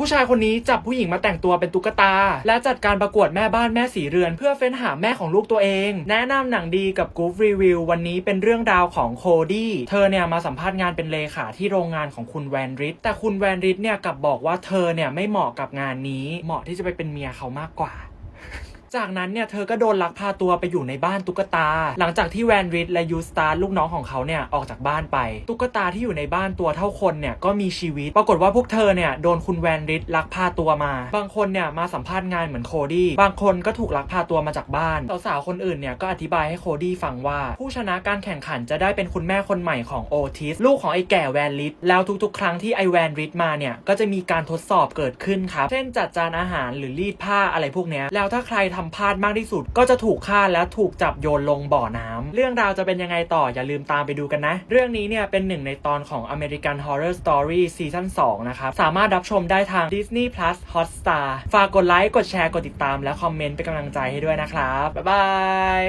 ผู้ชายคนนี้จับผู้หญิงมาแต่งตัวเป็นตุ๊กตา และจัดการประกวดแม่บ้านแม่สีเรือน เพื่อเฟ้นหาแม่ของลูกตัวเอง แนะนำหนังดีกับกูฟรีวิววันนี้เป็นเรื่องราวของโคดี้เธอเนี่ยมาสัมภาษณ์งานเป็นเลขาที่โรงงานของคุณแวนริสแต่คุณแวนริสเนี่ยกลับบอกว่าเธอเนี่ยไม่เหมาะกับงานนี้ เหมาะที่จะไปเป็นเมียเขามากกว่า จากนั้นเนี่ยเธอก็โดนลักพาตัวไปอยู่ในบ้านตุ๊กตา หลังจากที่แวนริดและยูสตาร์ลูกน้องของเขาเนี่ยออกจากบ้านไป ตุ๊กตาที่อยู่ในบ้านตัวเท่าคนเนี่ยก็มีชีวิต ปรากฏว่าพวกเธอเนี่ยโดนคุณแวนริดลักพาตัวมา บางคนเนี่ยมาสัมภาษณ์งานเหมือนโคดี้บางคนก็ถูกลักพาตัวมาจากบ้านสาวๆคนอื่นเนี่ยก็อธิบายให้โคดี้ฟังว่า ผู้ชนะการแข่งขันจะได้เป็นคุณแม่คนใหม่ของโอทิสลูกของไอ้แก่แวนริดแล้วทุกๆ ครั้งที่ไอแวนริดมาเนี่ยก็จะมีการทดสอบเกิดขึ้นครับเช่นจัดจานอาหารหรือรีดผ้าอะไรพวกเนี้ยแล้วถ้าใครททำพลาดมากที่สุด ก็จะถูกฆ่าและถูกจับโยนลงบ่อน้ำเรื่องราวจะเป็นยังไงต่ออย่าลืมตามไปดูกันนะ เรื่องนี้เนี่ยเป็นหนึ่งในตอนของ American Horror Story ซีซั่น2นะครับ สามารถรับชมได้ทาง Disney Plus Hotstar ฝากกดไลค์ กดแชร์ กดติดตาม และคอมเมนต์เป็นกำลังใจให้ด้วยนะครับ บ๊ายบาย